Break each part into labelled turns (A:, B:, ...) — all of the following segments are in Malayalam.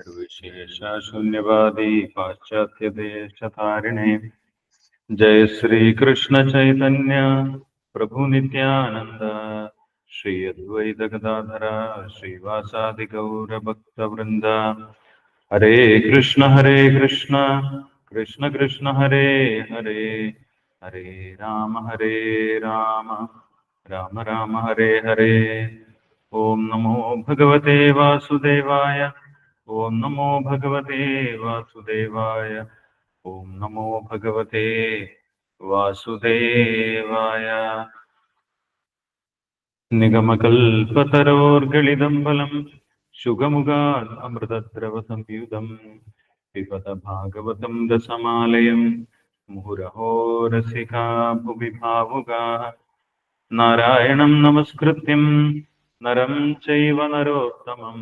A: निर्विशेषशून्यवादी पाश्चात्यदेशतारिणे जय श्रीकृष्ण चैतन्य प्रभु नित्यानन्द श्री अद्वैत गदाधरा श्रीवासादि गौरभक्तवृन्द हरे कृष्ण हरे कृष्ण कृष्ण कृष्ण हरे हरे हरे राम हरे राम राम राम हरे हरे ॐ नमो भगवते वासुदेवाय ഓം നമോ ഭഗവതേ വാസുദേവായ ഓം നമോ ഭഗവതേ വാസുദേവായ നിഗമകൽപതരോർഗളിതം ഫലം ശുഖമുഖാൽ അമൃതദ്രവ സംയുതം പിബത ഭാഗവതം ദശമാലയം മുഹുരഹോരസികാ ഭുവി ഭാവുകാ നാരായണം നമസ്കൃത്യം നരം ചൈവ നരോത്തമം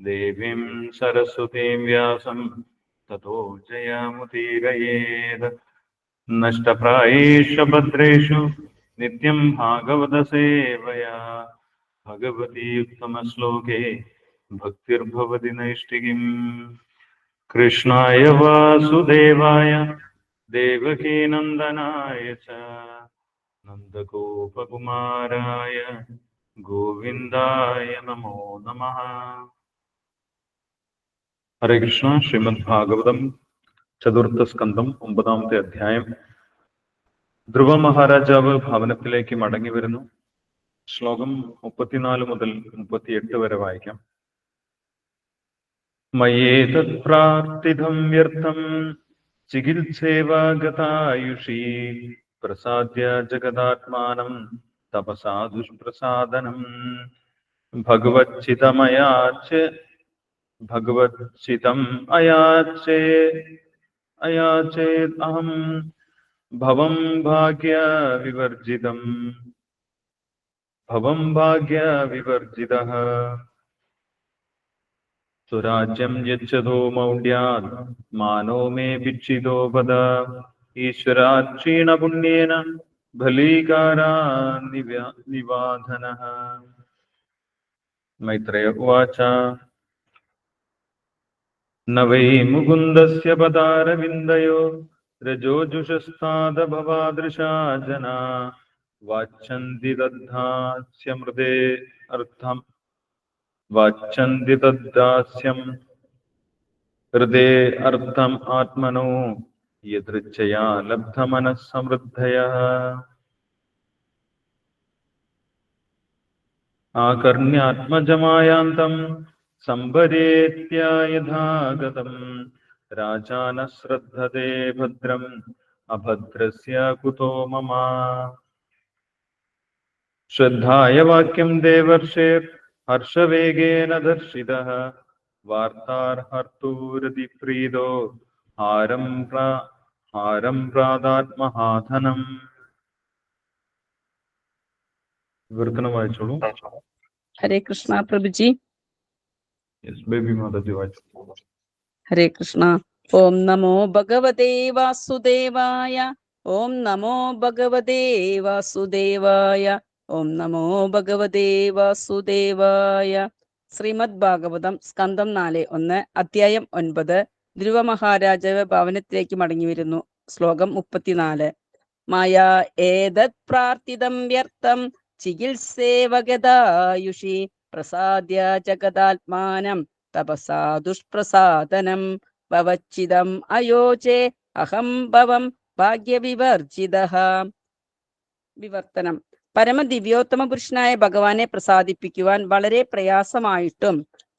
A: ദേവീം സരസ്വതീം വ്യാസം തതോ ജയാമുദീരയേത് നഷ്ടപ്രായേഷു ഭദ്രേഷു നിത്യം ഭാഗവതസേവയാ ഭഗവതീയുക്തമശ്ലോകേ ഭക്തിർഭവതി നൈഷ്ഠികിം കൃഷ്ണായ വാസുദേവായ ദേവകീനന്ദനായ ച നന്ദഗോപകുമാരായ ഗോവിന്ദായ നമോ നമഃ ഹരേ കൃഷ്ണ ശ്രീമദ് ഭാഗവതം ചതുർത്ഥ സ്കന്ധം ഒമ്പതാമത്തെ അധ്യായം. ധ്രുവ മഹാരാജാവ് ഭവനത്തിലേക്ക് മടങ്ങി വരുന്നു. ശ്ലോകം മുപ്പത്തിനാല് മുതൽ മുപ്പത്തിയെട്ട് വരെ വായിക്കാം. മയേതത് പ്രാർത്ഥിതം വ്യർത്ഥം ചികിത്സേവാഗതായുഷി പ്രസാദ്യ ജഗദാത്മാനം തപസാ ദുഷ്പ്രസാദനം ഭഗവച്ചിതമയാച്ച് भगवत्सितम् अयाचेत् अयाचेत् अहम् भवं भाग्यविवर्जितम्। भाग्य भाग्यविवर्जितः। स्वराज्यं यच्छतो मौढ्यात् मानो मे भिक्षितो पद ईश्वरात् क्षीणपुण्येन भलीकारा निवा निवाधनः। मैत्रेय उवाच। न वै मुकुन्दस्य पदारविन्दयो, रजोजुषस्तादभवादृशा जना। वाच्छन्ति दद्धास्य मृदे अर्थम्। वाच्छन्ति तद्दास्यम् हृदे अर्थम् आत्मनो, यदृच्छया लब्धमनः आकर्ण्यात्मजमायान्तम् सम्भरेत्या यथा गतम् राजा न श्रद्धते भद्रम् अभद्रस्य कुतो मम श्रद्धाय वाक्यम् देवर्षे हर्षवेगेन दर्शितः वार्तार्हर्तूरदिप्रीदो हारं प्रा हारं പ്രാതാത്മഹാധനം വിവർത്തനം വായിച്ചോളൂ
B: ഹരേ കൃഷ്ണ പ്രഭുജി ഹരേ കൃഷ്ണ ഓം നമോ ഭഗവതേ വാസുദേവായ ഓം നമോ ഭഗവതേ വാസുദേവായ ഓം നമോ ഭഗവതേ വാസുദേവായ ശ്രീമദ് ഭാഗവതം സ്കന്ധം നാല് ഒന്ന് അധ്യായം ഒൻപത്. ധ്രുവ മഹാരാജാവ് ഭവനത്തിലേക്ക് മടങ്ങി വരുന്നു. ശ്ലോകം മുപ്പത്തിനാല്. മായാ ഏതത് പ്രാർത്ഥിതം വ്യർത്ഥം ചികിത്സേവഗതായുഷി പ്രസാദ്യ ജഗദാത്മാനം തപസാ ദുഷ്പ്രസാദനം ഭവച്ചിതം അയോചേ അഹം ഭവം ഭാഗ്യവിവർജിത. വിവർത്തനം. പരമദിവ്യോത്തമ പുരുഷനായ ഭഗവാനെ പ്രസാദിപ്പിക്കുവാൻ വളരെ പ്രയാസമായിട്ടും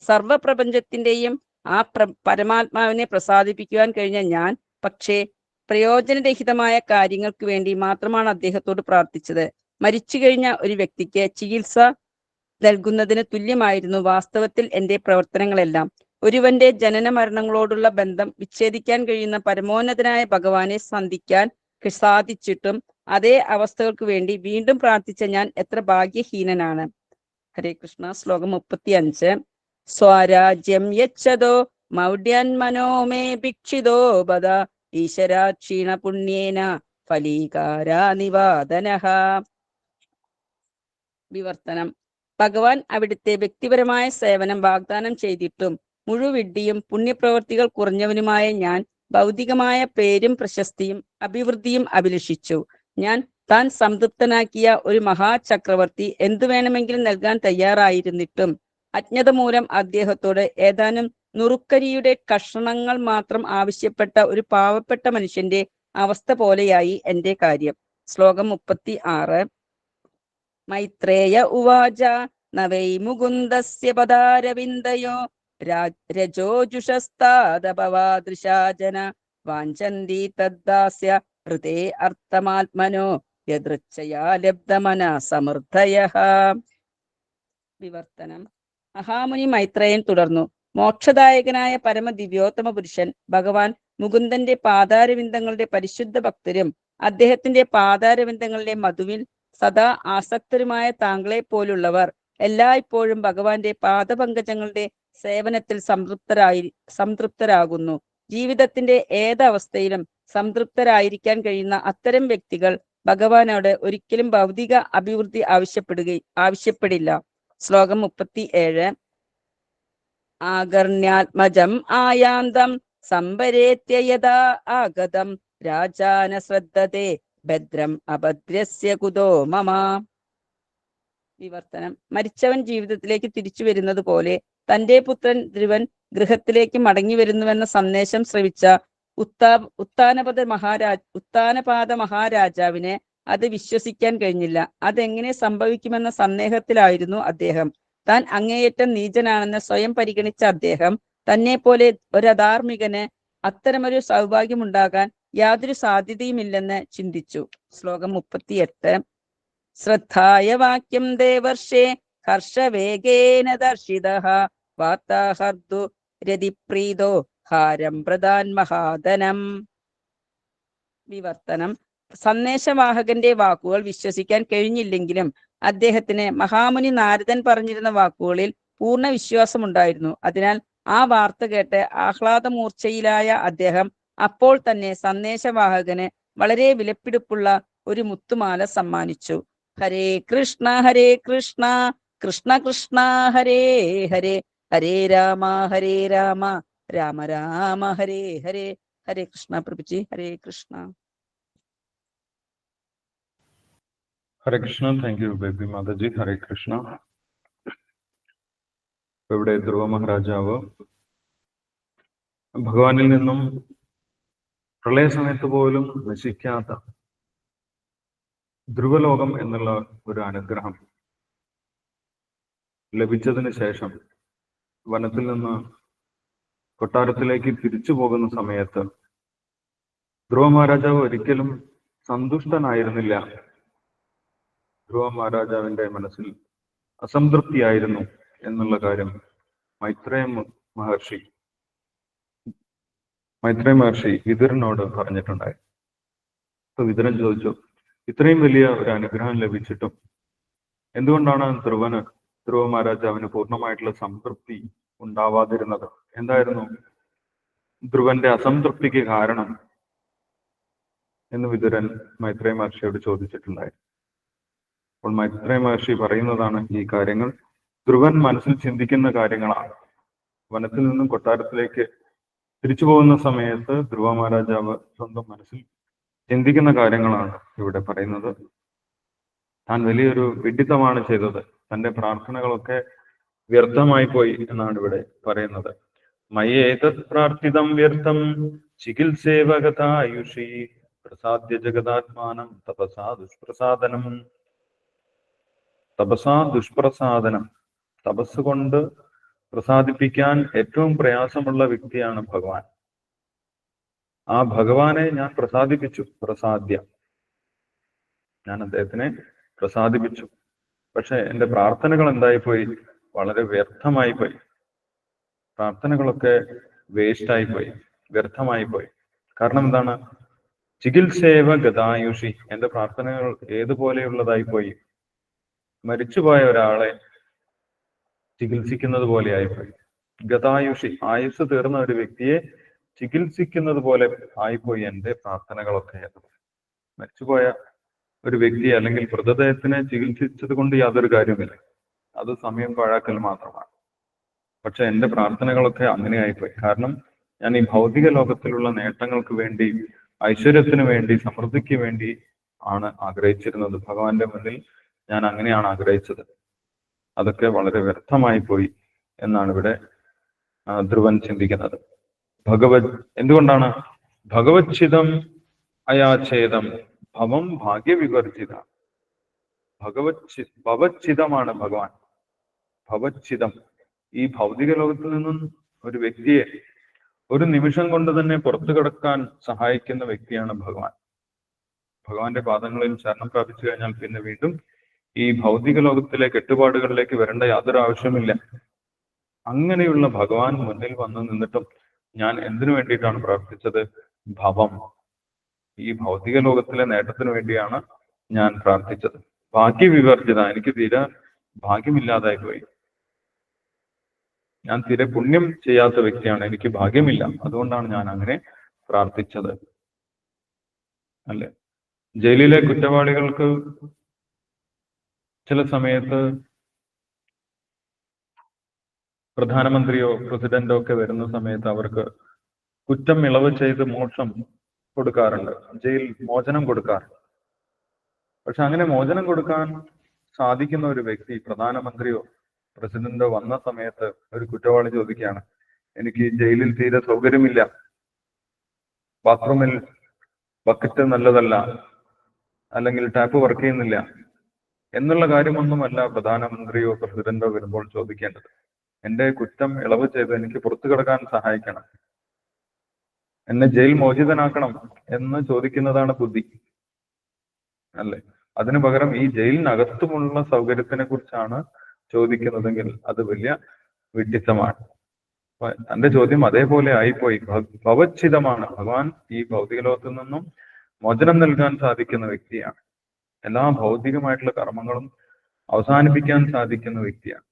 B: സർവപ്രപഞ്ചത്തിന്റെയും ആ പ്ര പരമാത്മാവിനെ പ്രസാദിപ്പിക്കുവാൻ കഴിഞ്ഞ ഞാൻ പക്ഷേ പ്രയോജനരഹിതമായ കാര്യങ്ങൾക്ക് വേണ്ടി മാത്രമാണ് അദ്ദേഹത്തോട് പ്രാർത്ഥിച്ചത്. മരിച്ചു കഴിഞ്ഞ ഒരു വ്യക്തിക്ക് ചികിത്സ നൽകുന്നതിന് തുല്യമായിരുന്നു വാസ്തവത്തിൽ എന്റെ പ്രവർത്തനങ്ങളെല്ലാം. ഒരുവന്റെ ജനന മരണങ്ങളോടുള്ള ബന്ധം വിച്ഛേദിക്കാൻ കഴിയുന്ന പരമോന്നതനായ ഭഗവാനെ സന്ധിക്കാൻ സാധിച്ചിട്ടും അതേ അവസ്ഥകൾക്ക് വേണ്ടി വീണ്ടും പ്രാർത്ഥിച്ച ഞാൻ എത്ര ഭാഗ്യഹീനനാണ്. ഹരേ കൃഷ്ണ ശ്ലോകം മുപ്പത്തി അഞ്ച് സ്വരാജ്യം യച്ഛതോ മൗഢ്യൻ മനോമേ ഭിക്ഷിതോ ബദ ഈശ്വരാക്ഷീണ പുണ്യേന ഫലീകാരാ നിവാദനഃ. വിവർത്തനം. ഭഗവാൻ അവിടുത്തെ വ്യക്തിപരമായ സേവനം വാഗ്ദാനം ചെയ്തിട്ടും മുഴുവിഡ്ഢിയും പുണ്യപ്രവർത്തികൾ കുറഞ്ഞവനുമായ ഞാൻ ഭൗതികമായ പേരും പ്രശസ്തിയും അഭിവൃദ്ധിയും അഭിലഷിച്ചു. ഞാൻ താൻ സംതൃപ്തനാക്കിയ ഒരു മഹാചക്രവർത്തി എന്തു വേണമെങ്കിലും നൽകാൻ തയ്യാറായിരുന്നിട്ടും അജ്ഞത മൂലം അദ്ദേഹത്തോട് ഏതാനും നുറുക്കരിയുടെ കഷണങ്ങൾ മാത്രം ആവശ്യപ്പെട്ട ഒരു പാവപ്പെട്ട മനുഷ്യന്റെ അവസ്ഥ പോലെയായി എന്റെ കാര്യം. ശ്ലോകം മുപ്പത്തി ആറ് മൈത്രേയ ഉവാച നവൈ മുകുന്ദസ്യ പദാരവിന്ദയോ രജോജുഷസ്താദപവാദൃശാജന വാഞ്ചന്തി തദ്ദാസ്യ ഹൃദേ അർത്ഥമാത്മനോ യദൃച്ഛയാ ലബ്ധമന സമൃദ്ധയ വിവർത്തനം. മഹാമുനി മൈത്രേയൻ തുടർന്നു. മോക്ഷദായകനായ പരമദിവ്യോത്തമ പുരുഷൻ ഭഗവാൻ മുകുന്ദന്റെ പാതാരവിന്ദങ്ങളുടെ പരിശുദ്ധ ഭക്തരും അദ്ദേഹത്തിന്റെ പാതാരവിന്ദങ്ങളിലെ മധുവിൽ സദാ ആസക്തരുമായ താങ്കളെ പോലുള്ളവർ എല്ലായ്പ്പോഴും ഭഗവാന്റെ പാദപങ്കജങ്ങളുടെ സേവനത്തിൽ സംതൃപ്തരായി സംതൃപ്തരാകുന്നു. ജീവിതത്തിന്റെ ഏതവസ്ഥയിലും സംതൃപ്തരായിരിക്കാൻ കഴിയുന്ന അത്തരം വ്യക്തികൾ ഭഗവാനോട് ഒരിക്കലും ഭൗതിക അഭിവൃദ്ധി ആവശ്യപ്പെടുക ആവശ്യപ്പെടില്ല. ശ്ലോകം മുപ്പത്തി ഏഴ് ആകർണ്യാത്മജം ആയാന്തം സംഭരേത്യയഥാ ആഗതം രാജാന ശ്രദ്ധത്തെ ഭദ്രം അഭദ്രസ്യ കുതോ മമ. വിവർത്തനം. മരിച്ചവൻ ജീവിതത്തിലേക്ക് തിരിച്ചു വരുന്നത് പോലെ തന്റെ പുത്രൻ ധ്രുവൻ ഗൃഹത്തിലേക്ക് മടങ്ങി വരുന്നുവെന്ന സന്ദേശം ശ്രവിച്ച ഉത്താ ഉത്താനപദ മഹാരാജ് ഉത്താനപാത മഹാരാജാവിനെ അത് വിശ്വസിക്കാൻ കഴിഞ്ഞില്ല. അതെങ്ങനെ സംഭവിക്കുമെന്ന സന്ദേഹത്തിലായിരുന്നു അദ്ദേഹം. താൻ അങ്ങേയറ്റം നീചനാണെന്ന് സ്വയം പരിഗണിച്ച അദ്ദേഹം തന്നെ പോലെ ഒരു അധാർമികന് അത്തരമൊരു സൗഭാഗ്യമുണ്ടാകാൻ യാതൊരു സാധ്യതയുമില്ലെന്ന് ചിന്തിച്ചു. ശ്ലോകം മുപ്പത്തിയെട്ട്. ശ്രദ്ധായ വാക്യം ദേവർഷേ ഹർഷവേഗേന ദർശിത വാർത്താഹർദു രതിപ്രീതോ ഹാരം പ്രധാൻ മഹാധനം. വിവർത്തനം. സന്ദേശവാഹകന്റെ വാക്കുകൾ വിശ്വസിക്കാൻ കഴിഞ്ഞില്ലെങ്കിലും അദ്ദേഹത്തിന് മഹാമുനി നാരദൻ പറഞ്ഞിരുന്ന വാക്കുകളിൽ പൂർണ വിശ്വാസമുണ്ടായിരുന്നു. അതിനാൽ ആ വാർത്ത കേട്ട് ആഹ്ലാദമൂർച്ചയിലായ അദ്ദേഹം അപ്പോൾ തന്നെ സന്ദേശവാഹകന് വളരെ വിലപ്പിടിപ്പുള്ള ഒരു മുത്തുമാല സമ്മാനിച്ചു. Hare Krishna Hare Krishna Krishna Krishna Hare Hare Hare Rama Hare Rama Rama Rama Hare Hare Hare Krishna പ്രഭുജി Hare Krishna.
A: Hare Krishna thank you baby Mataji. Hare Krishna. ഇവിടെ ധ്രുവ മഹാരാജാവ് ഭഗവാനിൽ നിന്നും പ്രളയ സമയത്ത് പോലും നശിക്കാത്ത ധ്രുവലോകം എന്നുള്ള ഒരു അനുഗ്രഹം ലഭിച്ചതിന് ശേഷം വനത്തിൽ നിന്ന് കൊട്ടാരത്തിലേക്ക് തിരിച്ചു പോകുന്ന സമയത്ത് ധ്രുവ മഹാരാജാവ് ഒരിക്കലും സന്തുഷ്ടനായിരുന്നില്ല. ധ്രുവ മഹാരാജാവിന്റെ മനസ്സിൽ അസംതൃപ്തിയായിരുന്നു എന്നുള്ള കാര്യം മൈത്രേയ മഹർഷി മൈത്രേയ മഹർഷി വിതുരനോട് പറഞ്ഞിട്ടുണ്ടായി. അപ്പൊ വിതുരൻ ചോദിച്ചു ഇത്രയും വലിയ ഒരു അനുഗ്രഹം ലഭിച്ചിട്ടും എന്തുകൊണ്ടാണ് ധ്രുവന് ധ്രുവ മഹാരാജാവിന് പൂർണമായിട്ടുള്ള സംതൃപ്തി ഉണ്ടാവാതിരുന്നത്? എന്തായിരുന്നു ധ്രുവന്റെ അസംതൃപ്തിക്ക് കാരണം? എന്ന് വിതുരൻ മൈത്രേയ മഹർഷിയോട് ചോദിച്ചിട്ടുണ്ടായി. അപ്പോൾ മൈത്രേയ മഹർഷി പറയുന്നതാണ് ഈ കാര്യങ്ങൾ. ധ്രുവൻ മനസ്സിൽ ചിന്തിക്കുന്ന കാര്യങ്ങളാണ്. വനത്തിൽ നിന്നും കൊട്ടാരത്തിലേക്ക് തിരിച്ചു പോകുന്ന സമയത്ത് ധ്രുവ മഹാരാജാവ് സ്വന്തം മനസ്സിൽ ചിന്തിക്കുന്ന കാര്യങ്ങളാണ് ഇവിടെ പറയുന്നത്. താൻ വലിയൊരു വിഡിത്തമാണ് ചെയ്തത്. തന്റെ പ്രാർത്ഥനകളൊക്കെ വ്യർത്ഥമായി പോയി എന്നാണ് ഇവിടെ പറയുന്നത്. മയേതത് പ്രാർത്ഥിതം വ്യർത്ഥം ചികിത്സേവകതായുഷി പ്രസാദ്യ ജഗതാത്മാനം തപസാ ദുഷ്പ്രസാദനം. തപസാ ദുഷ്പ്രസാദനം. തപസ് കൊണ്ട് പ്രസാദിപ്പിക്കാൻ ഏറ്റവും പ്രയാസമുള്ള വ്യക്തിയാണ് ഭഗവാൻ. ആ ഭഗവാനെ ഞാൻ പ്രസാദിപ്പിച്ചു. പ്രസാദ്യ. ഞാൻ അദ്ദേഹത്തിനെ പ്രസാദിപ്പിച്ചു. പക്ഷെ എന്റെ പ്രാർത്ഥനകൾ എന്തായി പോയി വളരെ വ്യർത്ഥമായി പോയി. പ്രാർത്ഥനകളൊക്കെ വേസ്റ്റ് ആയി പോയി. വ്യർത്ഥമായി പോയി. കാരണം എന്താണ്? ചികിത്സേവ ഗതായുഷി. എന്റെ പ്രാർത്ഥനകൾ ഏതുപോലെയുള്ളതായി പോയി. മരിച്ചുപോയ ഒരാളെ ചികിത്സിക്കുന്നത് പോലെ ആയിപ്പോയി. ഗതായുഷി ആയുസ് തീർന്ന ഒരു വ്യക്തിയെ ചികിത്സിക്കുന്നത് പോലെ ആയിപ്പോയി എന്റെ പ്രാർത്ഥനകളൊക്കെ. മരിച്ചുപോയ ഒരു വ്യക്തി അല്ലെങ്കിൽ മൃതദേഹത്തിനെ ചികിത്സിച്ചത് കൊണ്ട് യാതൊരു കാര്യമില്ല അത് സമയം പാഴാക്കൽ മാത്രമാണ്. പക്ഷെ എന്റെ പ്രാർത്ഥനകളൊക്കെ അങ്ങനെ ആയിപ്പോയി. കാരണം ഞാൻ ഈ ഭൗതിക ലോകത്തിലുള്ള നേട്ടങ്ങൾക്ക് വേണ്ടി ഐശ്വര്യത്തിന് വേണ്ടി സമൃദ്ധിക്ക് വേണ്ടി ആണ് ആഗ്രഹിച്ചിരുന്നത്. ഭഗവാന്റെ മുന്നിൽ ഞാൻ അങ്ങനെയാണ് ആഗ്രഹിച്ചത്. അതൊക്കെ വളരെ വ്യർത്ഥമായി പോയി എന്നാണ് ഇവിടെ ധ്രുവൻ ചിന്തിക്കുന്നത്. ഭഗവത് എന്തുകൊണ്ടാണ്? ഭഗവത്ചിതം അയാഛേദം ഭവം ഭാഗ്യവിവർജിത. ഭഗവത് ഭവച്ഛിതമാണ് ഭഗവാൻ. ഭവച്ഛിതം. ഈ ഭൗതിക ലോകത്തിൽ നിന്നും ഒരു വ്യക്തിയെ ഒരു നിമിഷം കൊണ്ട് തന്നെ പുറത്തു കിടക്കാൻ സഹായിക്കുന്ന വ്യക്തിയാണ് ഭഗവാൻ. ഭഗവാന്റെ പാദങ്ങളിൽ ശരണം പ്രാപിച്ചു കഴിഞ്ഞാൽ പിന്നെ വീണ്ടും ഈ ഭൗതിക ലോകത്തിലെ കെട്ടുപാടുകളിലേക്ക് വരേണ്ട യാതൊരു ആവശ്യമില്ല അങ്ങനെയുള്ള ഭഗവാൻ മുന്നിൽ വന്നു നിന്നിട്ടും ഞാൻ എന്തിനു വേണ്ടിയിട്ടാണ് പ്രാർത്ഥിച്ചത്? ഭവം. ഈ ഭൗതിക ലോകത്തിലെ നേട്ടത്തിന് വേണ്ടിയാണ് ഞാൻ പ്രാർത്ഥിച്ചത്. ഭാഗ്യവിവർജിത എനിക്ക് തീരെ ഭാഗ്യമില്ലാതായി പോയി. ഞാൻ തീരെ പുണ്യം ചെയ്യാത്ത വ്യക്തിയാണ്. എനിക്ക് ഭാഗ്യമില്ല. അതുകൊണ്ടാണ് ഞാൻ അങ്ങനെ പ്രാർത്ഥിച്ചത്. അല്ലെ? ജയിലിലെ കുറ്റവാളികൾക്ക് ചില സമയത്ത് പ്രധാനമന്ത്രിയോ പ്രസിഡന്റോ ഒക്കെ വരുന്ന സമയത്ത് അവർക്ക് കുറ്റം ഇളവ് ചെയ്ത് മോക്ഷം കൊടുക്കാറുണ്ട്. ജയിൽ മോചനം കൊടുക്കാറുണ്ട്. പക്ഷെ അങ്ങനെ മോചനം കൊടുക്കാൻ സാധിക്കുന്ന ഒരു വ്യക്തി പ്രധാനമന്ത്രിയോ പ്രസിഡന്റോ വന്ന സമയത്ത് ഒരു കുറ്റവാളി ചോദിക്കുകയാണ് എനിക്ക് ജയിലിൽ തീരെ സൗകര്യമില്ല. ബാത്റൂമിൽ ബക്കറ്റ് നല്ലതല്ല. അല്ലെങ്കിൽ ടാപ്പ് വർക്ക് ചെയ്യുന്നില്ല. എന്നുള്ള കാര്യമൊന്നുമല്ല പ്രധാനമന്ത്രിയോ പ്രസിഡന്റോ വരുമ്പോൾ ചോദിക്കേണ്ടത്. എന്റെ കുറ്റം ഇളവ് ചെയ്ത് എനിക്ക് പുറത്തു കിടക്കാൻ സഹായിക്കണം. എന്നെ ജയിൽ മോചിതനാക്കണം എന്ന് ചോദിക്കുന്നതാണ് ബുദ്ധി. അല്ലെ? അതിനു പകരം ഈ ജയിലിനകത്തുമുള്ള സൗകര്യത്തിനെ കുറിച്ചാണ് ചോദിക്കുന്നതെങ്കിൽ അത് വലിയ വിഡ്ഢിത്തമാണ്. തന്റെ ചോദ്യം അതേപോലെ ആയിപ്പോയി. ഭവച്ഛിതമാണ്. ഭഗവാൻ ഈ ഭൗതിക ലോകത്തിൽ നിന്നും മോചനം നൽകാൻ സാധിക്കുന്ന വ്യക്തിയാണ്. എല്ലാ ഭൗതികമായിട്ടുള്ള കർമ്മങ്ങളും അവസാനിപ്പിക്കാൻ സാധിക്കുന്ന വ്യക്തിയാണ്.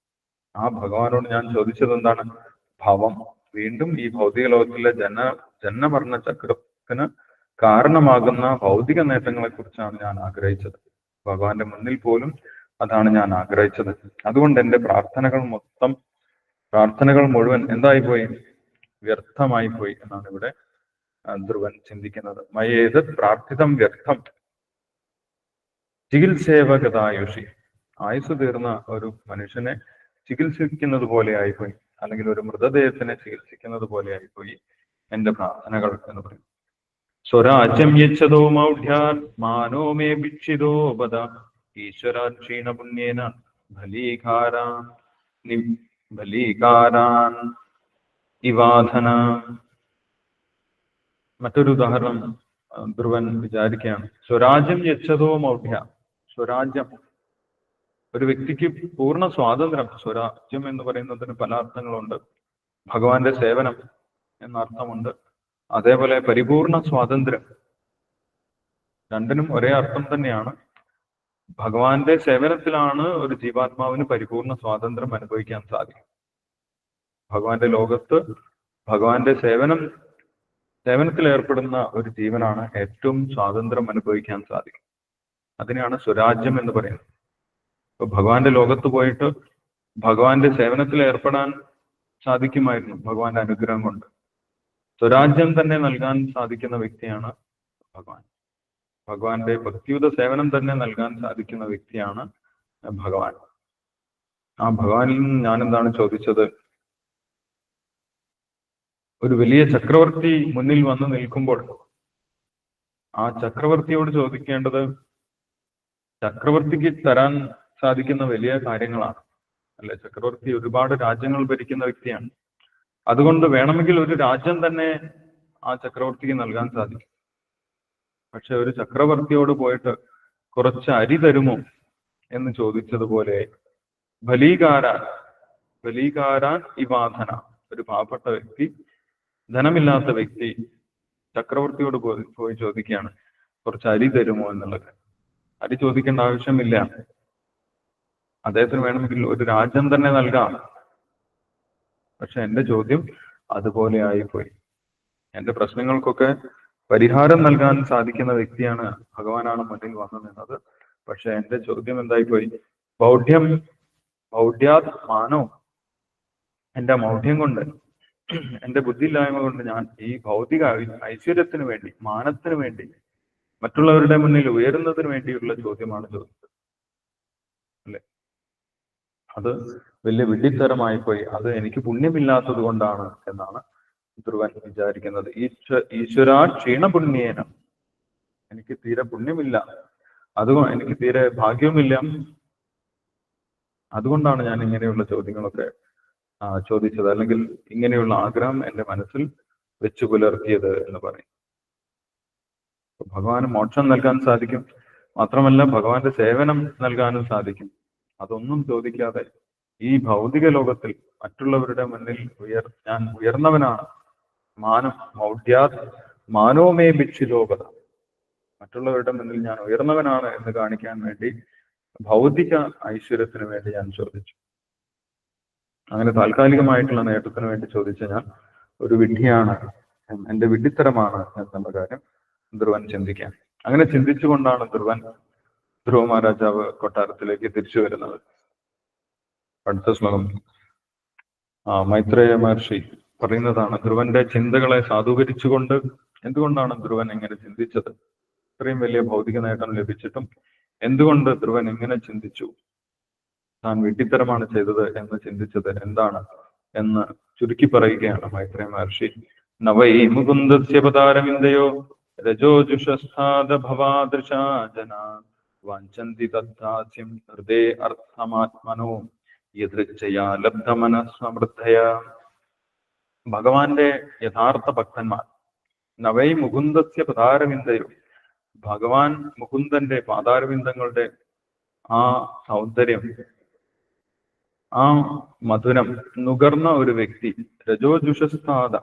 A: ആ ഭഗവാനോട് ഞാൻ ചോദിച്ചത് എന്താണ്? ഭവം. വീണ്ടും ഈ ഭൗതിക ലോകത്തിലെ ജന ജന്മമരണ ചക്രത്തിന് കാരണമാകുന്ന ഭൗതിക നേട്ടങ്ങളെ കുറിച്ചാണ് ഞാൻ ആഗ്രഹിച്ചത്. ഭഗവാന്റെ മുന്നിൽ പോലും അതാണ് ഞാൻ ആഗ്രഹിച്ചത്. അതുകൊണ്ട് എന്റെ പ്രാർത്ഥനകൾ മൊത്തം പ്രാർത്ഥനകൾ മുഴുവൻ എന്തായി പോയി വ്യർത്ഥമായി പോയി എന്നാണ് ഇവിടെ ധ്രുവൻ ചിന്തിക്കുന്നത്. മയേത് പ്രാർത്ഥിതം വ്യർത്ഥം. ചികിത്സേവകതായുഷി. ആയുസ് തീർന്ന ഒരു മനുഷ്യനെ ചികിത്സിക്കുന്നത് പോലെ ആയിപ്പോയി. അല്ലെങ്കിൽ ഒരു മൃതദേഹത്തിനെ ചികിത്സിക്കുന്നത് പോലെ ആയിപ്പോയി എന്റെ പ്രാർത്ഥനകൾ എന്ന് പറയും സ്വരാജ്യം യച്ഛതോ മൗഢ്യാൻ മാനോ മേ ഭിക്ഷിതോ ബദ ഈശ്വരാൻ ക്ഷീണപുണ്യേന ബലീകാരാൻ നി- ബലീകാരാൻ ഇവാധന. മറ്റൊരു ഉദാഹരണം ധ്രുവൻ വിചാരിക്കുകയാണ്. സ്വരാജ്യം യച്ഛതോ മൗഢ്യ. സ്വരാജ്യം. ഒരു വ്യക്തിക്ക് പൂർണ സ്വാതന്ത്ര്യം. സ്വരാജ്യം എന്ന് പറയുന്നതിന് പല അർത്ഥങ്ങളുണ്ട്. ഭഗവാന്റെ സേവനം എന്ന അർത്ഥമുണ്ട്. അതേപോലെ പരിപൂർണ സ്വാതന്ത്ര്യം. രണ്ടിനും ഒരേ അർത്ഥം തന്നെയാണ്. ഭഗവാന്റെ സേവനത്തിലാണ് ഒരു ജീവാത്മാവിന് പരിപൂർണ സ്വാതന്ത്ര്യം അനുഭവിക്കാൻ സാധിക്കും. ഭഗവാന്റെ ലോകത്ത് ഭഗവാന്റെ സേവനം സേവനത്തിൽ ഏർപ്പെടുന്ന ഒരു ജീവനാണ് ഏറ്റവും സ്വാതന്ത്ര്യം അനുഭവിക്കാൻ സാധിക്കും. അതിനെയാണ് സ്വരാജ്യം എന്ന് പറയുന്നത്. ഇപ്പൊ ഭഗവാന്റെ ലോകത്ത് പോയിട്ട് ഭഗവാന്റെ സേവനത്തിൽ ഏർപ്പെടാൻ സാധിക്കുമായിരുന്നു ഭഗവാന്റെ അനുഗ്രഹം കൊണ്ട്. സ്വരാജ്യം തന്നെ നൽകാൻ സാധിക്കുന്ന വ്യക്തിയാണ് ഭഗവാൻ. ഭഗവാന്റെ ഭക്തിയുത സേവനം തന്നെ നൽകാൻ സാധിക്കുന്ന വ്യക്തിയാണ് ഭഗവാൻ. ആ ഭഗവാനിൽ നിന്ന് ഞാൻ എന്താണ് ചോദിച്ചത്? ഒരു വലിയ ചക്രവർത്തി മുന്നിൽ വന്ന് നിൽക്കുമ്പോൾ ആ ചക്രവർത്തിയോട് ചോദിക്കേണ്ടത് ചക്രവർത്തിക്ക് തരാൻ സാധിക്കുന്ന വലിയ കാര്യങ്ങളാണ്. അല്ലെ? ചക്രവർത്തി ഒരുപാട് രാജ്യങ്ങൾ ഭരിക്കുന്ന വ്യക്തിയാണ്. അതുകൊണ്ട് വേണമെങ്കിൽ ഒരു രാജ്യം തന്നെ ആ ചക്രവർത്തിക്ക് നൽകാൻ സാധിക്കും. പക്ഷെ ഒരു ചക്രവർത്തിയോട് പോയിട്ട് കുറച്ച് അരി തരുമോ എന്ന് ചോദിച്ചതുപോലെ ബലീകാരാൻ ബലീകാരാൻ ഇവാധന ഒരു പാവപ്പെട്ട വ്യക്തി ധനമില്ലാത്ത വ്യക്തി ചക്രവർത്തിയോട് പോയി പോയി ചോദിക്കുകയാണ് കുറച്ച് അരി തരുമോ എന്നുള്ളത്. അരി ചോദിക്കേണ്ട ആവശ്യമില്ല. അദ്ദേഹത്തിന് വേണമെങ്കിൽ ഒരു രാജ്യം തന്നെ നൽകാം. പക്ഷെ എന്റെ ചോദ്യം അതുപോലെ ആയിപ്പോയി. എന്റെ പ്രശ്നങ്ങൾക്കൊക്കെ പരിഹാരം നൽകാൻ സാധിക്കുന്ന വ്യക്തിയാണ് ഭഗവാനാണ് മുന്നിൽ വന്നു നിന്നത്. പക്ഷെ എന്റെ ചോദ്യം എന്തായിപ്പോയി? ബൗഢ്യം ബൗഢ്യാത് മാനോ എന്റെ മൗഢ്യം കൊണ്ട് എന്റെ ബുദ്ധിയില്ലായ്മ കൊണ്ട് ഞാൻ ഈ ഭൗതിക ഐശ്വര്യത്തിന് വേണ്ടി മാനത്തിന് വേണ്ടി മറ്റുള്ളവരുടെ മുന്നിൽ ഉയരുന്നതിന് വേണ്ടിയുള്ള ചോദ്യമാണ് ചോദിച്ചത് അല്ലെ? അത് വലിയ വിഡ്ഢിത്തരമായി പോയി. അത് എനിക്ക് പുണ്യമില്ലാത്തത് കൊണ്ടാണ് എന്നാണ് ധ്രുവൻ വിചാരിക്കുന്നത്. ഈശ്വ ഈശ്വരാ ക്ഷീണപുണ്യേന. എനിക്ക് തീരെ പുണ്യമില്ല. അതുകൊണ്ട് എനിക്ക് തീരെ ഭാഗ്യവുമില്ല. അതുകൊണ്ടാണ് ഞാൻ ഇങ്ങനെയുള്ള ചോദ്യങ്ങളൊക്കെ ചോദിച്ചത്. അല്ലെങ്കിൽ ഇങ്ങനെയുള്ള ആഗ്രഹം എന്റെ മനസ്സിൽ വെച്ചു പുലർത്തിയത് എന്ന് പറയും. ഭഗവാന് മോക്ഷം നൽകാൻ സാധിക്കും. മാത്രമല്ല ഭഗവാന്റെ സേവനം നൽകാനും സാധിക്കും. അതൊന്നും ചോദിക്കാതെ ഈ ഭൗതിക ലോകത്തിൽ മറ്റുള്ളവരുടെ മുന്നിൽ ഉയർ ഞാൻ ഉയർന്നവനാണ്. മാനം മൗഢ്യാ മാനോമേ ഭിക്ഷിലോകത മറ്റുള്ളവരുടെ മുന്നിൽ ഞാൻ ഉയർന്നവനാണ് എന്ന് കാണിക്കാൻ വേണ്ടി ഭൗതിക ഐശ്വര്യത്തിന് വേണ്ടി ഞാൻ ചോദിച്ചു. അങ്ങനെ താൽക്കാലികമായിട്ടുള്ള നേട്ടത്തിന് വേണ്ടി ചോദിച്ച ഞാൻ ഒരു വിഡ്ഢിയാണ്. എന്റെ വിഡ്ഢിത്തരമാണ് എന്നുള്ള കാര്യം ധ്രുവൻ ചിന്തിക്കാൻ അങ്ങനെ ചിന്തിച്ചുകൊണ്ടാണ് ധ്രുവൻ ധ്രുവ മഹാരാജാവ് കൊട്ടാരത്തിലേക്ക് തിരിച്ചു വരുന്നത്. അടുത്ത ശ്ലോകം. ആ മൈത്രേയ മഹർഷി പറയുന്നതാണ് ധ്രുവന്റെ ചിന്തകളെ സാധൂകരിച്ചുകൊണ്ട് എന്തുകൊണ്ടാണ് ധ്രുവൻ ഇങ്ങനെ ചിന്തിച്ചത്? ഇത്രയും വലിയ ഭൗതിക നേട്ടം ലഭിച്ചിട്ടും എന്തുകൊണ്ട് ധ്രുവൻ ഇങ്ങനെ ചിന്തിച്ചു? താൻ വെട്ടിത്തരമാണ് ചെയ്തത് എന്ന് ചിന്തിച്ചത് എന്താണ് എന്ന് ചുരുക്കി പറയുകയാണ് മൈത്രേയ മഹർഷി. നവൈ മുകുന്ദസ്യ പതാരവിന്ദയോ രജോജുഷസ്ഥാദ ജനാ വാഞ്ചന്തി തദ്ദാസ്യം ഹൃദേ അർത്ഥമാത്മനോ യദൃച്ഛയാ ലബ്ധമനസ്മൃദ്ധയ ഭഗവാന്റെ യഥാർത്ഥ ഭക്തന്മാർ നവൈ മുകുന്ദസ്യ പതാരവിന്ദയോ ഭഗവാൻ മുകുന്ദന്റെ പാതാരവിന്ദങ്ങളുടെ ആ സൗന്ദര്യം ആ മധുരം നുകർന്ന ഒരു വ്യക്തി രജോജുഷസ്ഥാത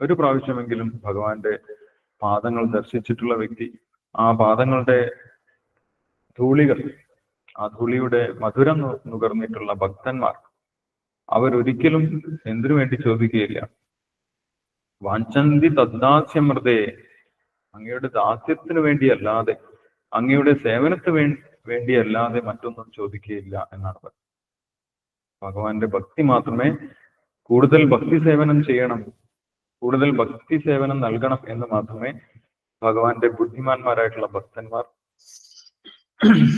A: ഒരു പ്രാവശ്യമെങ്കിലും ഭഗവാന്റെ പാദങ്ങൾ ദർശിച്ചിട്ടുള്ള വ്യക്തി ആ പാദങ്ങളുടെ ധൂളികൾ ആ ധൂളിയുടെ മധുരം നുകർന്നിട്ടുള്ള ഭക്തന്മാർ അവരൊരിക്കലും എന്തിനു വേണ്ടി ചോദിക്കുകയില്ല. വാഞ്ചന്തി തദ്ദാസ്യമൃതേ അങ്ങയുടെ ദാസ്യത്തിനു വേണ്ടിയല്ലാതെ അങ്ങയുടെ സേവനത്തിന് വേ വേണ്ടിയല്ലാതെ മറ്റൊന്നും ചോദിക്കുകയില്ല എന്നാണ് പറയുന്നത് ഭഗവാന്റെ ഭക്തി മാത്രമേ കൂടുതൽ ഭക്തി സേവനം ചെയ്യണം കൂടുതൽ ഭക്തി സേവനം നൽകണം എന്ന് മാത്രമേ ഭഗവാന്റെ ബുദ്ധിമാന്മാരായിട്ടുള്ള ഭക്തന്മാർ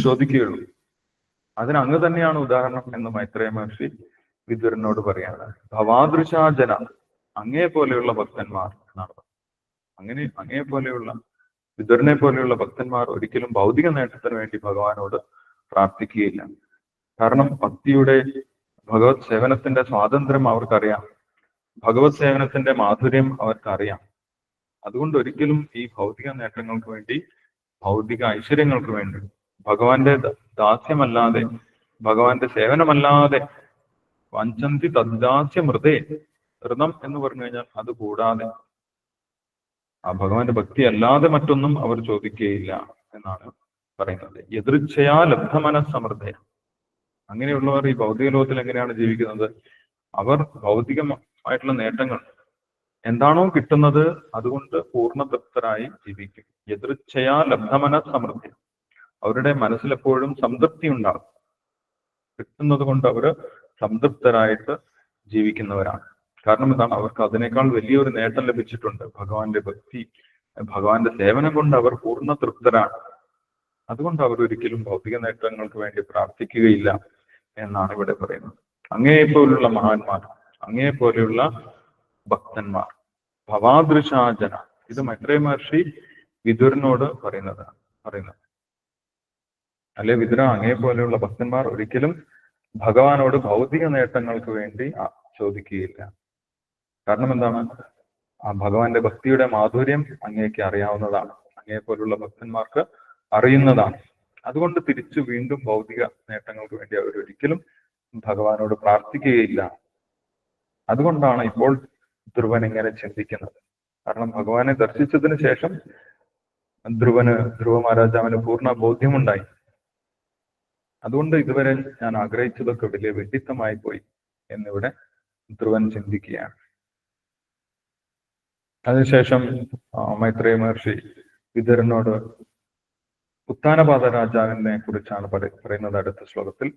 A: ചോദിക്കുകയുള്ളൂ. അതിന് അങ്ങ് തന്നെയാണ് ഉദാഹരണം എന്ന് മൈത്രേയ മഹർഷി വിദുരനോട് പറയാണ് ഭവാദൃശാജന അങ്ങേ പോലെയുള്ള ഭക്തന്മാർ എന്നാണ്. അങ്ങനെ അങ്ങേ പോലെയുള്ള വിദുരനെ പോലെയുള്ള ഭക്തന്മാർ ഒരിക്കലും ഭൗതിക നേട്ടത്തിന് വേണ്ടി ഭഗവാനോട് പ്രാർത്ഥിക്കുകയില്ല. കാരണം ഭക്തിയുടെ ഭഗവത് സേവനത്തിന്റെ സ്വാതന്ത്ര്യം അവർക്കറിയാം. ഭഗവത് സേവനത്തിന്റെ മാധുര്യം അവർക്കറിയാം. അതുകൊണ്ട് ഒരിക്കലും ഈ ഭൗതിക നേട്ടങ്ങൾക്ക് വേണ്ടി ഭൗതിക ഐശ്വര്യങ്ങൾക്ക് വേണ്ടി ഭഗവാന്റെ ദാസ്യമല്ലാതെ ഭഗവാന്റെ സേവനമല്ലാതെ വഞ്ചന്തി തദ്ദാസ്യ മൃതേ ഋതം എന്ന് പറഞ്ഞു കഴിഞ്ഞാൽ അത് കൂടാതെ ആ ഭഗവാന്റെ ഭക്തി അല്ലാതെ മറ്റൊന്നും അവർ ചോദിക്കുകയില്ല എന്നാണ് പറയുന്നത്. എതിർച്ചയാ ലബ്ധമനസമൃദ്ധ അങ്ങനെയുള്ളവർ ഈ ഭൗതിക ലോകത്തിൽ എങ്ങനെയാണ് ജീവിക്കുന്നത്? ഭൗതികമായിട്ടുള്ള നേട്ടങ്ങൾ എന്താണോ കിട്ടുന്നത് അതുകൊണ്ട് പൂർണ തൃപ്തരായി ജീവിക്കും. എതിർച്ഛയാ ലബ്ധമന സമൃദ്ധി. അവരുടെ മനസ്സിലെപ്പോഴും സംതൃപ്തി ഉണ്ടാകും. കിട്ടുന്നത് കൊണ്ട് അവർ സംതൃപ്തരായിട്ട് ജീവിക്കുന്നവരാണ്. കാരണം എന്താണ്? അവർക്ക് അതിനേക്കാൾ വലിയൊരു നേട്ടം ലഭിച്ചിട്ടുണ്ട്. ഭഗവാന്റെ ഭക്തി ഭഗവാന്റെ സേവനം കൊണ്ട് അവർ പൂർണ തൃപ്തരാണ് അതുകൊണ്ട് അവർ ഒരിക്കലും ഭൗതിക നേട്ടങ്ങൾക്ക് വേണ്ടി പ്രാർത്ഥിക്കുകയില്ല എന്നാണ് ഇവിടെ പറയുന്നത്. അങ്ങേപോലുള്ള മഹാന്മാർ അങ്ങേപോലെയുള്ള ഭക്തന്മാർ. ഭവാദൃശാചന ഇത് മൈത്രേ മഹർഷി വിദുരനോട് പറയുന്നതാണ് പറയുന്നത്. അല്ലെ വിദുര അങ്ങേപോലെയുള്ള ഭക്തന്മാർ ഒരിക്കലും ഭഗവാനോട് ഭൗതിക നേട്ടങ്ങൾക്ക് വേണ്ടി ചോദിക്കുകയില്ല. കാരണം എന്താണ്? ആ ഭഗവാന്റെ ഭക്തിയുടെ മാധുര്യം അങ്ങേക്ക് അറിയാവുന്നതാണ്. അങ്ങേ പോലുള്ള ഭക്തന്മാർക്ക് അറിയുന്നതാണ്. അതുകൊണ്ട് തിരിച്ചു വീണ്ടും ഭൗതിക നേട്ടങ്ങൾക്ക് വേണ്ടി അവർ ഒരിക്കലും ഭഗവാനോട് പ്രാർത്ഥിക്കുകയില്ല. അതുകൊണ്ടാണ് ഇപ്പോൾ ധ്രുവൻ ഇങ്ങനെ ചിന്തിക്കുന്നത്. കാരണം ഭഗവാനെ ദർശിച്ചതിന് ശേഷം ധ്രുവന് ധ്രുവ മഹാരാജാവിന് പൂർണ ബോധ്യമുണ്ടായി. അതുകൊണ്ട് ഇതുവരെ ഞാൻ ആഗ്രഹിച്ചതൊക്കെ വലിയ വെഡിത്തമായി പോയി എന്നിവിടെ ധ്രുവൻ ചിന്തിക്കുകയാണ്. അതിനുശേഷം മൈത്രേയ മഹർഷി വിതരനോട് ഉത്താനപാത രാജാവിനെ കുറിച്ചാണ് പറയുന്നത് അടുത്ത ശ്ലോകത്തിൽ.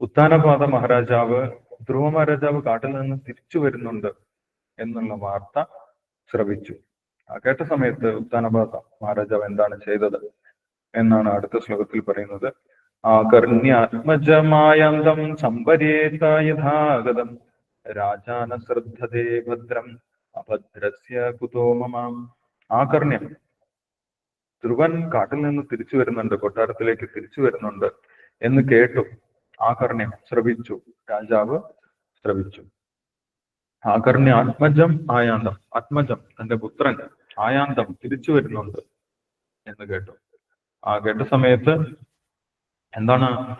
A: ഉത്താനപാത മഹാരാജാവ് ധ്രുവ മഹാരാജാവ് കാട്ടിൽ നിന്ന് തിരിച്ചു വരുന്നുണ്ട് എന്നുള്ള വാർത്ത ശ്രവിച്ചു ആ കേട്ട സമയത്ത് ഉത്താനപാത മഹാരാജാവ് എന്താണ് ചെയ്തത് എന്നാണ് അടുത്ത ശ്ലോകത്തിൽ പറയുന്നത്. ആകർണ്യാത്മജമായന്തം സംവരേതായഥാഗതം രാജാന ശ്രദ്ധതേ ഭദ്രം അഭദ്രസ്യ കുതോ മമാം. ആകർണ്യം. ധ്രുവൻ കാട്ടിൽ നിന്ന് തിരിച്ചു വരുന്നുണ്ട് കൊട്ടാരത്തിലേക്ക് തിരിച്ചു വരുന്നുണ്ട് എന്ന് കേട്ടു. ആകർണ്യം ശ്രവിച്ചു രാജാവ് ശ്രവിച്ചു ആകർണ്യ ആത്മജം ആയാന്തം. ആത്മജം തന്റെ പുത്രൻ ആയാന്തം തിരിച്ചു വരുന്നുണ്ട് എന്ന് കേട്ടു. ആ കേട്ട സമയത്ത് എന്താണ്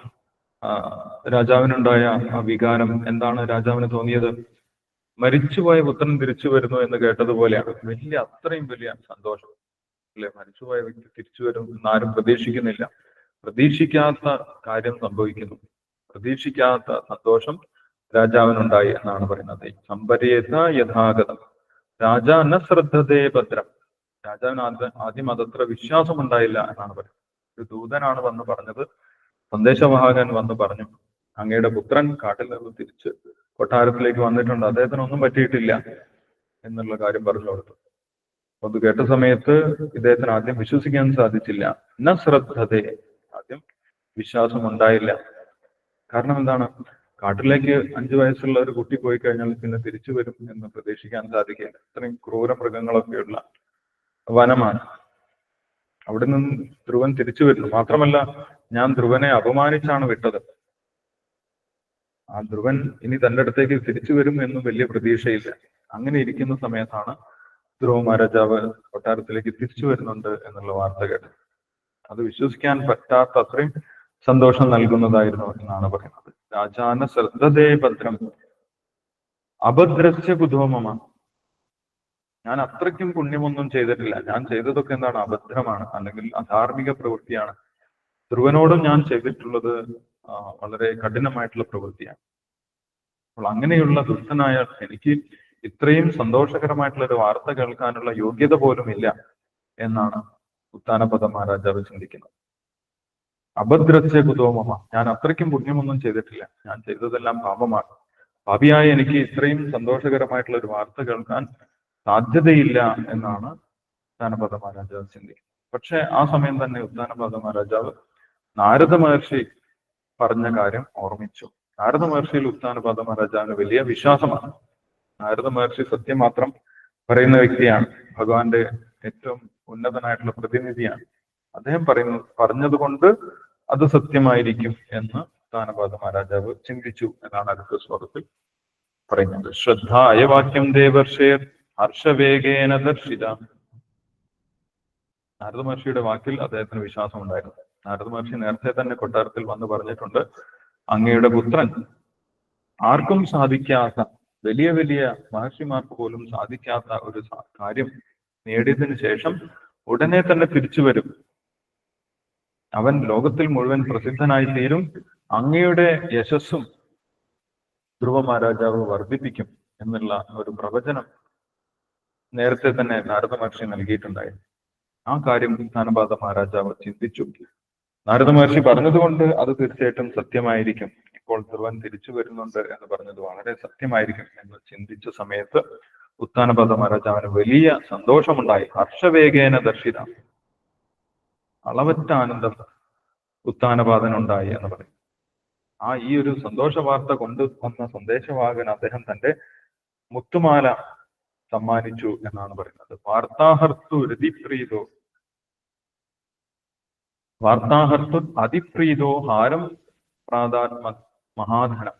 A: രാജാവിനുണ്ടായ ആ വികാരം? എന്താണ് രാജാവിന് തോന്നിയത്? മരിച്ചുപോയ പുത്രൻ തിരിച്ചു വരുന്നു എന്ന് കേട്ടതുപോലെയാണ്. വലിയ അത്രയും വലിയ സന്തോഷം. അല്ലെ? മരിച്ചുപോയ വ്യക്തി തിരിച്ചു വരും എന്നാരും പ്രതീക്ഷിക്കുന്നില്ല. പ്രതീക്ഷിക്കാത്ത കാര്യം സംഭവിക്കുന്നു. പ്രതീക്ഷിക്കാത്ത സന്തോഷം രാജാവിനുണ്ടായി എന്നാണ് പറയുന്നത്. സമ്പര്യത യഥാഗതം. രാജാ ന ശ്രദ്ധതേ ഭദ്രം. രാജാവിന് ആദ്യം ആദ്യം അതത്ര വിശ്വാസം ഉണ്ടായില്ല എന്നാണ് പറയുന്നത്. ഒരു ദൂതനാണ് വന്ന് പറഞ്ഞത്. സന്ദേശവാഹകൻ വന്ന് പറഞ്ഞു അങ്ങയുടെ പുത്രൻ കാട്ടിൽ നിന്ന് തിരിച്ച് കൊട്ടാരത്തിലേക്ക് വന്നിട്ടുണ്ട്. അദ്ദേഹത്തിന് ഒന്നും പറ്റിയിട്ടില്ല എന്നുള്ള കാര്യം പറഞ്ഞു കൊടുത്തു. അപ്പൊ അത് കേട്ട സമയത്ത് ഇദ്ദേഹത്തിന് ആദ്യം വിശ്വസിക്കാൻ സാധിച്ചില്ല. ന ശ്രദ്ധതേ. ആദ്യം വിശ്വാസം ഉണ്ടായില്ല കാരണം എന്താണ്? കാട്ടിലേക്ക് അഞ്ചു വയസ്സുള്ള ഒരു കുട്ടി പോയി കഴിഞ്ഞാൽ പിന്നെ തിരിച്ചു വരും എന്ന് പ്രതീക്ഷിക്കാൻ സാധിക്കില്ല. ഇത്രയും ക്രൂര മൃഗങ്ങളൊക്കെയുള്ള വനമാണ്. അവിടെ നിന്ന് ധ്രുവൻ തിരിച്ചു വരുന്നു. മാത്രമല്ല ഞാൻ ധ്രുവനെ അപമാനിച്ചാണ് വിട്ടത്. ആ ധ്രുവൻ ഇനി തന്റെ അടുത്തേക്ക് തിരിച്ചു വരും എന്നും വലിയ പ്രതീക്ഷയില്ല. അങ്ങനെ ഇരിക്കുന്ന സമയത്താണ് ധ്രുവ മഹാരാജാവ് കൊട്ടാരത്തിലേക്ക് തിരിച്ചു വരുന്നുണ്ട് എന്നുള്ള വാർത്ത കേട്ടത്. അത് വിശ്വസിക്കാൻ പറ്റാത്ത അത്രയും സന്തോഷം നൽകുന്നതായിരുന്നു എന്നാണ് പറയുന്നത്. രാജാന ശ്രദ്ധതേ ഭദ്രം. അഭദ്രസ്യ കുതോമമ ഞാൻ അത്രയ്ക്കും പുണ്യമൊന്നും ചെയ്തിട്ടില്ല. ഞാൻ ചെയ്തതൊക്കെ എന്താണ്? അഭദ്രമാണ്. അല്ലെങ്കിൽ അധാർമിക പ്രവൃത്തിയാണ്. ധ്രുവനോടും ഞാൻ ചെയ്തിട്ടുള്ളത് വളരെ കഠിനമായിട്ടുള്ള പ്രവൃത്തിയാണ്. അപ്പോൾ അങ്ങനെയുള്ള ദുഷ്ടനായ എനിക്ക് ഇത്രയും സന്തോഷകരമായിട്ടുള്ള ഒരു വാർത്ത കേൾക്കാനുള്ള യോഗ്യത പോലും ഇല്ല എന്നാണ് ഉത്താനപദ മഹാരാജാവ് ചിന്തിക്കുന്നത്. അഭദ്രസ്യ കുതോമമ. ഞാൻ അത്രയ്ക്കും പുണ്യമൊന്നും ചെയ്തിട്ടില്ല. ഞാൻ ചെയ്തതെല്ലാം പാപമാണ്. പാപിയായ എനിക്ക് ഇത്രയും സന്തോഷകരമായിട്ടുള്ള ഒരു വാർത്ത കേൾക്കാൻ സാധ്യതയില്ല എന്നാണ് ഉദ്ധാനപാദ മഹാരാജാവ് ചിന്തിക്കുന്നത്. പക്ഷെ ആ സമയം തന്നെ ഉദ്ധാനപാദ മഹാരാജാവ് നാരദ മഹർഷി പറഞ്ഞ കാര്യം ഓർമ്മിച്ചു. നാരദ മഹർഷിയിൽ ഉദ്ധാനപാദ മഹാരാജാവിന് വലിയ വിശ്വാസമാണ്. നാരദ മഹർഷി സത്യം മാത്രം പറയുന്ന വ്യക്തിയാണ്. ഭഗവാന്റെ ഏറ്റവും ഉന്നതനായിട്ടുള്ള പ്രതിനിധിയാണ്. അദ്ദേഹം പറയുന്നത് പറഞ്ഞതുകൊണ്ട് അത് സത്യമായിരിക്കും എന്ന് സ്ഥാനപാത മഹാരാജാവ് ചിന്തിച്ചു എന്നാണ് അടുത്ത ശ്ലോകത്തിൽ പറയുന്നത്. ശ്രദ്ധായ വാക്യം ദേവർഷേർ ഹർഷവേഗേന ദർശിത. നാരദ മഹർഷിയുടെ വാക്കിൽ അദ്ദേഹത്തിന് വിശ്വാസം ഉണ്ടായിരുന്നു നാരദ മഹർഷി നേരത്തെ തന്നെ കൊട്ടാരത്തിൽ വന്ന് പറഞ്ഞിട്ടുണ്ട് അങ്ങയുടെ പുത്രൻ ആർക്കും സാധിക്കാത്ത വലിയ വലിയ മഹർഷിമാർക്ക് പോലും സാധിക്കാത്ത ഒരു കാര്യം നേടിയതിനു ശേഷം ഉടനെ തന്നെ തിരിച്ചു വരും. അവൻ ലോകത്തിൽ മുഴുവൻ പ്രസിദ്ധനായി തീരും. അങ്ങയുടെ യശസ്സും ധ്രുവ മഹാരാജാവ് വർദ്ധിപ്പിക്കും എന്നുള്ള ഒരു പ്രവചനം നേരത്തെ തന്നെ നാരദ മഹർഷി നൽകിയിട്ടുണ്ടായിരുന്നു. ആ കാര്യം സ്ഥാനപാത മഹാരാജാവ് ചിന്തിച്ചു. നാരദ മഹർഷി പറഞ്ഞതുകൊണ്ട് അത് തീർച്ചയായിട്ടും സത്യമായിരിക്കും. ഇപ്പോൾ ധ്രുവൻ തിരിച്ചു വരുന്നുണ്ട് എന്ന് പറഞ്ഞത് വളരെ സത്യമായിരിക്കും എന്ന് ചിന്തിച്ച സമയത്ത് ഉത്താനപാത മഹാരാജാവിന് വലിയ സന്തോഷമുണ്ടായി. ഹർഷവേഗേന ദർശിത. അളവറ്റ ആനന്ദം ഉത്താനപാതനുണ്ടായി എന്ന് പറയും. ആ ഈ ഒരു സന്തോഷ വാർത്ത കൊണ്ടുവന്ന സന്ദേശവാഹകൻ അദ്ദേഹം തന്റെ മുത്തുമാല സമ്മാനിച്ചു എന്നാണ് പറയുന്നത്. വാർത്താഹർത്തു രതിപ്രീതോ. വാർത്താഹർത്തു അതിപ്രീതോ ഹാരം പ്രാതാത്മ മഹാധനം.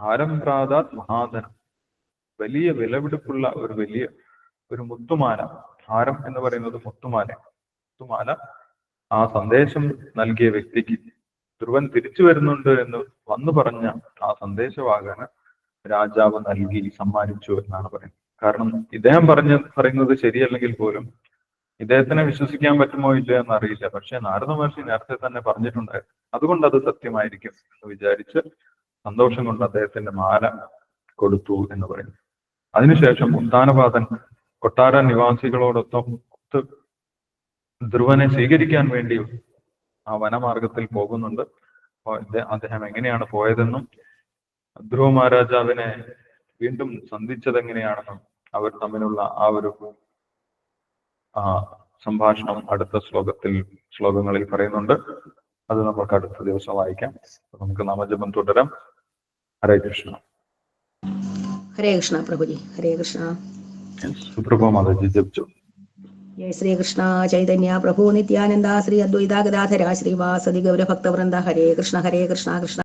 A: ഹാരം പ്രാതാത് മഹാധനം. വലിയ വിലപിടിപ്പുള്ള ഒരു വലിയ ഒരു മുത്തുമാല. ഹാരം എന്ന് പറയുന്നത് മുത്തുമാല മുത്തുമാല ആ സന്ദേശം നൽകിയ വ്യക്തിക്ക് ധ്രുവൻ തിരിച്ചു വരുന്നുണ്ട് എന്ന് വന്നു പറഞ്ഞ ആ സന്ദേശവാഹന രാജാവ് നൽകി സമ്മാനിച്ചു എന്നാണ് പറയുന്നത്. കാരണം ഇദ്ദേഹം പറഞ്ഞ പറയുന്നത് ശരിയല്ലെങ്കിൽ പോലും ഇദ്ദേഹത്തിനെ വിശ്വസിക്കാൻ പറ്റുമോ ഇല്ല എന്ന് അറിയില്ല പക്ഷെ നാരദ മഹർഷി നേരത്തെ തന്നെ പറഞ്ഞിട്ടുണ്ടായിരുന്നു അതുകൊണ്ട് അത് സത്യമായിരിക്കും എന്ന് വിചാരിച്ച് സന്തോഷം കൊണ്ട് അദ്ദേഹത്തിന്റെ മാല കൊടുത്തു എന്ന് പറയുന്നു. അതിനുശേഷം ഉത്താനപാതൻ കൊട്ടാര നിവാസികളോടൊപ്പം ധ്രുവനെ സ്വീകരിക്കാൻ വേണ്ടി ആ വനമാർഗത്തിൽ പോകുന്നുണ്ട്. അദ്ദേഹം എങ്ങനെയാണ് പോയതെന്നും ധ്രുവ മഹാരാജാവിനെ വീണ്ടും സന്ധിച്ചത് എങ്ങനെയാണെന്നും അവർ തമ്മിലുള്ള ആ ഒരു ആ സംഭാഷണം അടുത്ത ശ്ലോകത്തിൽ ശ്ലോകങ്ങളിൽ പറയുന്നുണ്ട്. അത് നമുക്ക് അടുത്ത ദിവസം വായിക്കാം. നമുക്ക് നാമജപം തുടരാം. ഹരേ കൃഷ്ണ.
C: ഹരേ കൃഷ്ണ പ്രഭുജി. ഹരേ കൃഷ്ണ.
A: സുപ്രഭ മാതാജി ജപിച്ചു.
C: जय श्री कृष्ण चैतन्य, प्रभु नित्यानंद श्री अद्वैता अद्वैतागदाधरा, श्रीवासदि गौरभक्तवृंद हरे कृष्ण हरे कृष्ण कृष्ण।